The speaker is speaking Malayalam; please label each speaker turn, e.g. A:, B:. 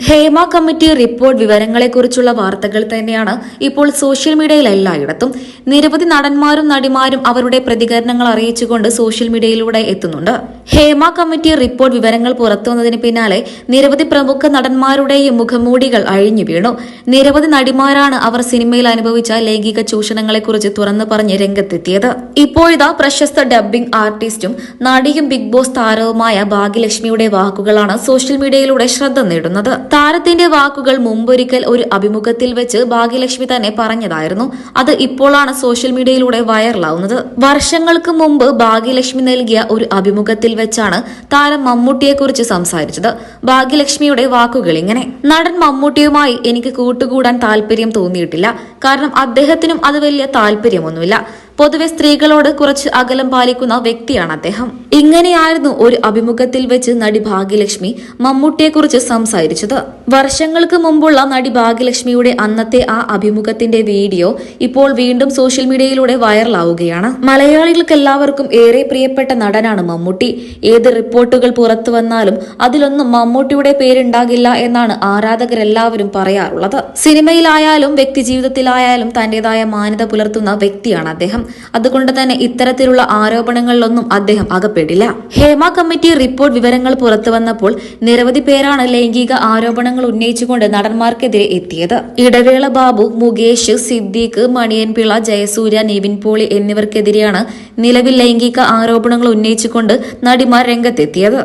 A: ഹേമ കമ്മിറ്റി റിപ്പോർട്ട് വിവരങ്ങളെക്കുറിച്ചുള്ള വാർത്തകൾ തന്നെയാണ് ഇപ്പോൾ സോഷ്യൽ മീഡിയയിൽ എല്ലായിടത്തും. നിരവധി നടന്മാരും നടിമാരും അവരുടെ പ്രതികരണങ്ങൾ അറിയിച്ചുകൊണ്ട് സോഷ്യൽ മീഡിയയിലൂടെ എത്തുന്നുണ്ട്. ഹേമ കമ്മിറ്റി റിപ്പോർട്ട് വിവരങ്ങൾ പുറത്തുവന്നതിന് പിന്നാലെ നിരവധി പ്രമുഖ നടന്മാരുടെയും മുഖംമൂടികൾ അഴിഞ്ഞു വീണു. നിരവധി നടിമാരാണ് അവർ സിനിമയിൽ അനുഭവിച്ച ലൈംഗിക ചൂഷണങ്ങളെക്കുറിച്ച് തുറന്നു പറഞ്ഞ് രംഗത്തെത്തിയത്. ഇപ്പോഴിതാ പ്രശസ്ത ഡബ്ബിംഗ് ആർട്ടിസ്റ്റും നടിയും ബിഗ് ബോസ് താരവുമായ ഭാഗ്യലക്ഷ്മിയുടെ വാക്കുകളാണ് സോഷ്യൽ മീഡിയയിലൂടെ ശ്രദ്ധ നേടുന്നത്. താരത്തിന്റെ വാക്കുകൾ മുമ്പൊരിക്കൽ ഒരു അഭിമുഖത്തിൽ വെച്ച് ഭാഗ്യലക്ഷ്മി തന്നെ പറഞ്ഞതായിരുന്നു. അത് ഇപ്പോഴാണ് സോഷ്യൽ മീഡിയയിലൂടെ വൈറലാവുന്നത്. വർഷങ്ങൾക്ക് മുമ്പ് ഭാഗ്യലക്ഷ്മി നൽകിയ ഒരു അഭിമുഖത്തിൽ വെച്ചാണ് താരം മമ്മൂട്ടിയെക്കുറിച്ച് സംസാരിച്ചത്. ഭാഗ്യലക്ഷ്മിയുടെ വാക്കുകൾ ഇങ്ങനെ നടൻ മമ്മൂട്ടിയുമായി എനിക്ക് കൂട്ടുകൂടാൻ താല്പര്യം തോന്നിയിട്ടില്ല. കാരണം അദ്ദേഹത്തിനും അത് വലിയ താല്പര്യമൊന്നുമില്ല. പൊതുവെ സ്ത്രീകളോട് കുറച്ച് അകലം പാലിക്കുന്ന വ്യക്തിയാണ് അദ്ദേഹം. ഇങ്ങനെയായിരുന്നു ഒരു അഭിമുഖത്തിൽ വെച്ച് നടി ഭാഗ്യലക്ഷ്മി മമ്മൂട്ടിയെക്കുറിച്ച് സംസാരിച്ചത്. വർഷങ്ങൾക്ക് മുമ്പുള്ള നടി ഭാഗ്യലക്ഷ്മിയുടെ അന്നത്തെ ആ അഭിമുഖത്തിന്റെ വീഡിയോ ഇപ്പോൾ വീണ്ടും സോഷ്യൽ മീഡിയയിലൂടെ വൈറലാവുകയാണ്. മലയാളികൾക്കെല്ലാവർക്കും ഏറെ പ്രിയപ്പെട്ട നടനാണ് മമ്മൂട്ടി. ഏത് റിപ്പോർട്ടുകൾ പുറത്തു വന്നാലും അതിലൊന്നും മമ്മൂട്ടിയുടെ പേരുണ്ടാകില്ല എന്നാണ് ആരാധകരെല്ലാവരും പറയാറുള്ളത്. സിനിമയിലായാലും വ്യക്തിജീവിതത്തിലായാലും തന്റേതായ മാന്യത പുലർത്തുന്ന വ്യക്തിയാണ് അദ്ദേഹം. അതുകൊണ്ട് തന്നെ ഇത്തരത്തിലുള്ള ആരോപണങ്ങളിലൊന്നും അദ്ദേഹം അകപ്പെടില്ല ഹേമ കമ്മിറ്റി റിപ്പോർട്ട് വിവരങ്ങൾ പുറത്തു വന്നപ്പോൾ നിരവധി പേരാണ് ലൈംഗിക ആരോപണങ്ങൾ ഉന്നയിച്ചുകൊണ്ട് നടന്മാർക്കെതിരെ എത്തിയത്. ഇടവേള ബാബു മുകേഷ് സിദ്ദീഖ് മണിയൻപിള്ള ജയസൂര്യ നിവിൻ പോളി എന്നിവർക്കെതിരെയാണ് നിലവിൽ ലൈംഗിക ആരോപണങ്ങൾ ഉന്നയിച്ചുകൊണ്ട് നടിമാർ രംഗത്തെത്തിയത്.